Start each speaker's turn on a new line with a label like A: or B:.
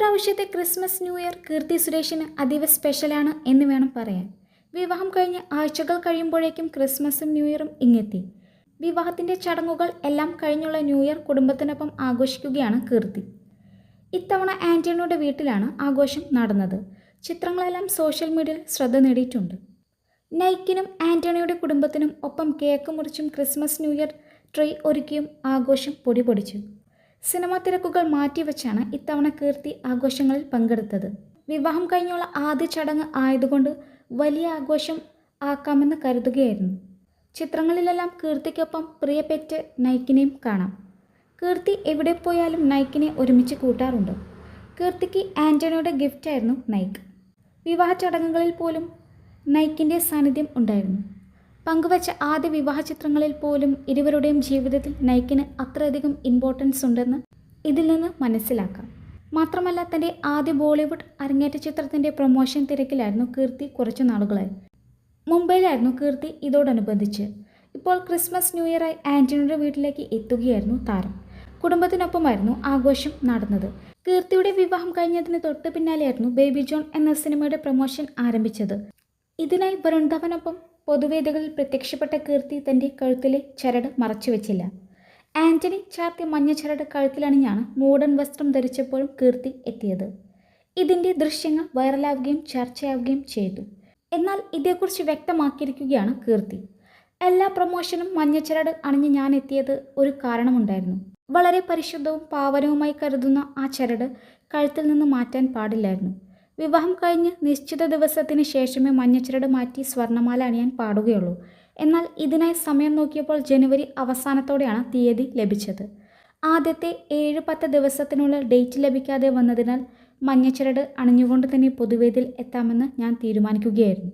A: ഇപ്രാവശ്യത്തെ Christmas new year കീർത്തി സുരേഷിന് അതീവ സ്പെഷ്യലാണ് എന്ന് വേണം പറയാൻ. വിവാഹം കഴിഞ്ഞ് ആഴ്ചകൾ കഴിയുമ്പോഴേക്കും ക്രിസ്മസും ന്യൂ ഇയറും ഇങ്ങെത്തി. വിവാഹത്തിന്റെ ചടങ്ങുകൾ എല്ലാം കഴിഞ്ഞുള്ള ന്യൂ ഇയർ കുടുംബത്തിനൊപ്പം ആഘോഷിക്കുകയാണ് കീർത്തി. ഇത്തവണ ആന്റണിയുടെ വീട്ടിലാണ് ആഘോഷം നടന്നത്. ചിത്രങ്ങളെല്ലാം സോഷ്യൽ മീഡിയയിൽ ശ്രദ്ധ നേടിയിട്ടുണ്ട്. നൈക്കിനും ആന്റണിയുടെ കുടുംബത്തിനും ഒപ്പം കേക്ക് മുറിച്ചും ക്രിസ്മസ് ന്യൂ ഇയർ ട്രീ ഒരുക്കിയും ആഘോഷം പൊടിപൊടിച്ചു സിനിമാ തിരക്കുകൾ മാറ്റിവെച്ചാണ് ഇത്തവണ കീർത്തി ആഘോഷങ്ങളിൽ പങ്കെടുത്തത്. വിവാഹം കഴിഞ്ഞുള്ള ആദ്യ ചടങ്ങ് ആയതുകൊണ്ട് വലിയ ആഘോഷം ആക്കാമെന്ന് കരുതുകയായിരുന്നു. ചിത്രങ്ങളിലെല്ലാം കീർത്തിക്കൊപ്പം പ്രിയപ്പെറ്റ് നൈക്കിനെയും കാണാം. കീർത്തി എവിടെ പോയാലും നൈക്കിനെ ഒരുമിച്ച് കൂട്ടാറുണ്ട്. കീർത്തിക്ക് ആന്റണിയുടെ ഗിഫ്റ്റായിരുന്നു നൈക്ക്. വിവാഹ ചടങ്ങുകളിൽ പോലും നൈക്കിന്റെ സാന്നിധ്യം ഉണ്ടായിരുന്നു. പങ്കുവച്ച ആദ്യ വിവാഹ ചിത്രങ്ങളിൽ പോലും ഇരുവരുടെയും ജീവിതത്തിൽ നൈക്കിന് അത്രയധികം ഇമ്പോർട്ടൻസ് ഉണ്ടെന്ന് ഇതിൽ നിന്ന് മനസ്സിലാക്കാം. മാത്രമല്ല തന്റെ ആദ്യ ബോളിവുഡ് അരങ്ങേറ്റ ചിത്രത്തിന്റെ പ്രൊമോഷൻ തിരക്കിലായിരുന്നു കീർത്തി കുറച്ച് നാളുകളായി. മുംബൈയിലായിരുന്നു കീർത്തി ഇതോടനുബന്ധിച്ച്. ഇപ്പോൾ ക്രിസ്മസ് ന്യൂ ഇയറായി ആന്റണിയുടെ വീട്ടിലേക്ക് എത്തുകയായിരുന്നു താരം. കുടുംബത്തിനൊപ്പമായിരുന്നു ആഘോഷം നടന്നത്. കീർത്തിയുടെ വിവാഹം കഴിഞ്ഞതിന് തൊട്ട് പിന്നാലെയായിരുന്നു ബേബി ജോൺ എന്ന സിനിമയുടെ പ്രൊമോഷൻ ആരംഭിച്ചത്. ഇതിനായി വൃന്ദാവനൊപ്പം പൊതുവേദികളിൽ പ്രത്യക്ഷപ്പെട്ട കീർത്തി തന്റെ കഴുത്തിലെ ചരട് മറച്ചുവെച്ചില്ല. ആന്റണി ചാർത്തിയ മഞ്ഞ ചരട് കഴുത്തിലണിഞ്ഞാണ് മോഡേൺ വസ്ത്രം ധരിച്ചപ്പോഴും കീർത്തി എത്തിയത്. ഇതിന്റെ ദൃശ്യങ്ങൾ വൈറലാവുകയും ചർച്ചയാവുകയും ചെയ്തു. എന്നാൽ ഇതേക്കുറിച്ച് വ്യക്തമാക്കിയിരിക്കുകയാണ് കീർത്തി. എല്ലാ പ്രൊമോഷനും മഞ്ഞച്ചരട് അണിഞ്ഞ് ഞാൻ എത്തിയത് ഒരു കാരണമുണ്ടായിരുന്നു. വളരെ പരിശുദ്ധവും പാവനവുമായി കരുതുന്ന ആ ചരട് കഴുത്തിൽ നിന്ന് മാറ്റാൻ പാടില്ലായിരുന്നു. വിവാഹം കഴിഞ്ഞ് നിശ്ചിത ദിവസത്തിന് ശേഷമേ മഞ്ഞച്ചിരട് മാറ്റി സ്വർണമാല അണിയാൻ പാടുകയുള്ളൂ. എന്നാൽ ഇതിനായി സമയം നോക്കിയപ്പോൾ ജനുവരി അവസാനത്തോടെയാണ് തീയതി ലഭിച്ചത്. ആദ്യത്തെ ഏഴ് പത്ത് ദിവസത്തിനുള്ള ഡേറ്റ് ലഭിക്കാതെ വന്നതിനാൽ മഞ്ഞച്ചിരട് അണിഞ്ഞുകൊണ്ട് തന്നെ പൊതുവേദിയിൽ എത്താമെന്ന് ഞാൻ തീരുമാനിക്കുകയായിരുന്നു.